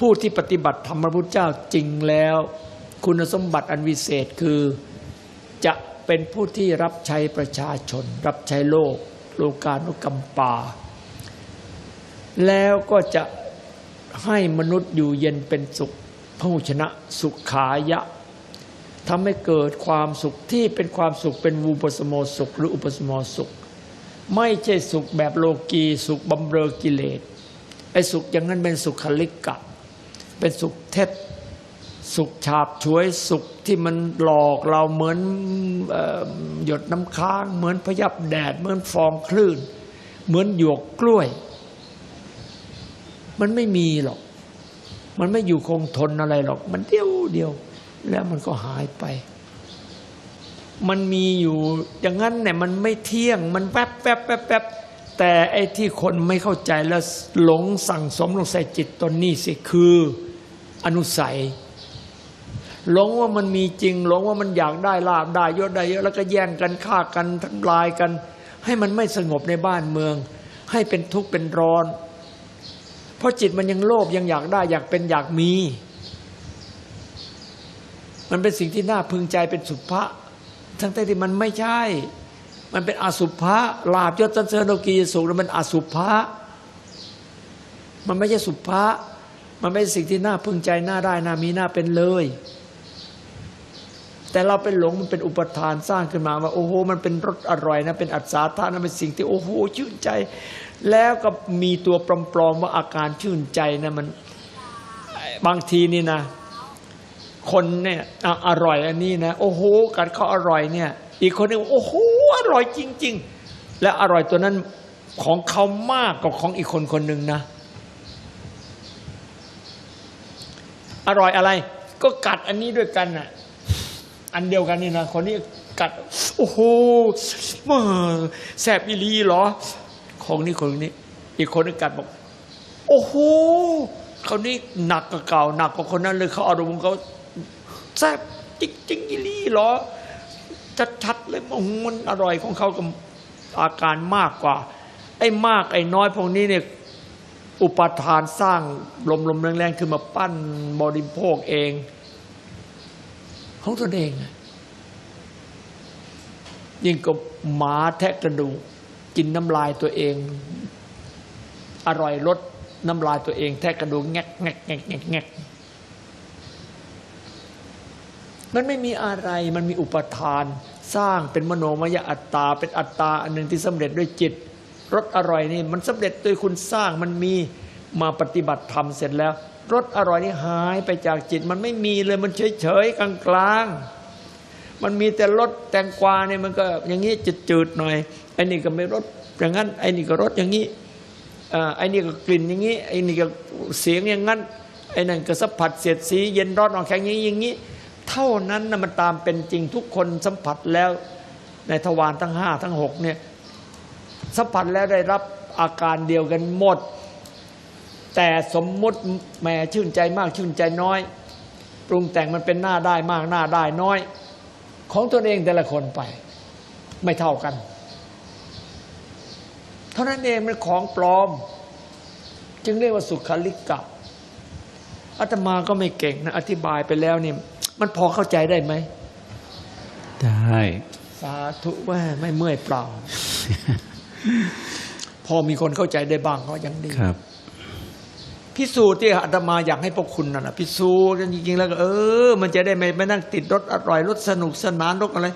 ผู้ที่ปฏิบัติธรรมพระพุทธเจ้าจริงแล้ว คุณสมบัติอันวิเศษคือจะเป็นผู้ที่รับใช้ประชาชน รับใช้โลก โลกานุกัมปา แล้วก็จะให้มนุษย์อยู่เย็นเป็นสุข พระหูชนะสุขายะทำให้เกิดความสุขที่เป็นความสุขเป็นวูปสมโมสุข หรืออุปสมโมสุข ไม่ใช่สุขแบบโลกีสุขบำเรอกิเลสไอ้สุขอย่างนั้นเป็นสุขคลิกะ เป็นสุขเท็จสุขฉาบฉวยสุขที่มันหลอกเราเหมือนอหยดน้ำค้าง เหมือนพยับแดด เหมือนฟองคลื่น เหมือนหยวกกล้วย มันไม่มีหรอก มันไม่อยู่คงทนอะไรหรอก มันเดียวเดียว แล้วมันก็หายไป มันมีอยู่อย่างนั้นเนี่ยมันไม่เที่ยง มันแป๊บแป๊บแป๊บแป๊บแต่ไอ้ที่คนไม่เข้าใจแล้วหลงสั่งสมลงใส่จิตตนนี้สิคืออนุสัยหลงว่ามันมีจริงหลงว่ามันอยากได้ลาบได้ยศได้เยอะแล้วก็แย่งกันฆ่ากันทำลายกัน ให้มันไม่สงบในบ้านเมือง ให้เป็นทุกข์เป็นร้อน เพราะจิตมันยังโลภยังอยากได้อยากเป็นอยากมี มันเป็นสิ่งที่น่าพึงใจเป็นสุภะทั้งแต่ที่มันไม่ใช่ มันเป็นอสุภะลาบยศสันเสริญโลกียสุขแล้วมันอสุภะมันไม่ใช่สุภะมันไม่ใช่สิ่งที่น่าพึงใจน่าได้น่ามีน่าเป็นเลย แต่เราเป็นหลงมันเป็นอุปทานสร้างขึ้นมาว่าโอ้โห มันเป็นรสอร่อยนะเป็นอัศทานนะเป็นสิ่งที่โอ้โหชื่นใจ แล้วก็มีตัวปลอมๆว่าอาการชื่นใจนะมันบางทีนี่นะ คนเนี่ยออร่อยอันนี้นะโอ้โหกัดเขาอร่อยเนี่ยอีกคนหนึงโอ้โหอร่อยจริง ๆ และอร่อยตัวนั้นของเขามากกว่าของอีกคนคนหนึ่งนะ อร่อยอะไร ก็กัดอันนี้ด้วยกันน่ะ อันเดียวกันนี่นะคนนี้กัด โอ้โหมาแสบอีลีเหรอ ของนี้คนนี้ อีกคนนึงกัดบอก โอ้โหเขานี่หนักกว่าเก่าหนักกว่าคนนั้นเลยเขาอารมณ์เขาแซ่บจริงจริงอีลีเหรอชัดๆเลยมันอร่อยของเขากับอาการมากกว่า ไอ้มากไอ้น้อยพวกนี้เนี่ยอุปทานสร้างลมๆแรงๆขึ้นมาปั้นบริโภคเอง ของตนเอง ยิ่งกับหมาแทะกระดูกกินน้ำลายตัวเอง อร่อยรสน้ำลายตัวเอง แทะกระดูกแงกแงกแงกแงกแงกมันไม่มีอะไรมันมีอุปทาน สร้างเป็นมโนมยอัตตา เป็นอัตตาอันหนึ่งที่สำเร็จด้วยจิตรสอร่อยนี่มันสำเร็จโดยคุณสร้างมันมีมาปฏิบัติธรรมเสร็จแล้ว รสอร่อยนี่หายไปจากจิต มันไม่มีเลยมันเฉยๆกลางๆ มันมีแต่รสแตงกวาเนี่ยมันก็อย่างนี้จืดๆหน่อยไอ้นี่ก็ไม่รสอย่างนั้นไอ้นี่ก็รสอย่างนี้ไอ้นี่ก็กลิ่นอย่างนี้ไอ้นี่ก็เสียงอย่างนั้นไอ้นั่นก็สัมผัสเสียดสีเย็นร้อนอ่อนแข็งอย่างนี้อย่างนี้ เท่านั้นนะมันตามเป็นจริงทุกคนสัมผัสแล้วในทวารทั้งห้าทั้งหกเนี่ยสัมผัสแล้วได้รับอาการเดียวกันหมด แต่สมมุติแหมชื่นใจมากชื่นใจน้อย ปรุงแต่งมันเป็นหน้าได้มากหน้าได้น้อย ของตนเองแต่ละคนไป ไม่เท่ากัน เท่านั้นเองมันของปลอม จึงเรียกว่าสุขลิกะอาตมาก็ไม่เก่งนะ อธิบายไปแล้วนี่มันพอเข้าใจได้ไหมได้สาธุว่าไม่เมื่อยเปล่า พอมีคนเข้าใจได้บ้างก็ยังดีครับ พิสูจน์ที่อาตมาอยากให้พวกคุณนั่นนะพิสูจน์กันจริงๆแล้วก็เออ มันจะได้ไม่ไม่นั่งติดรถอร่อยรถสนุกสนานรถอะไร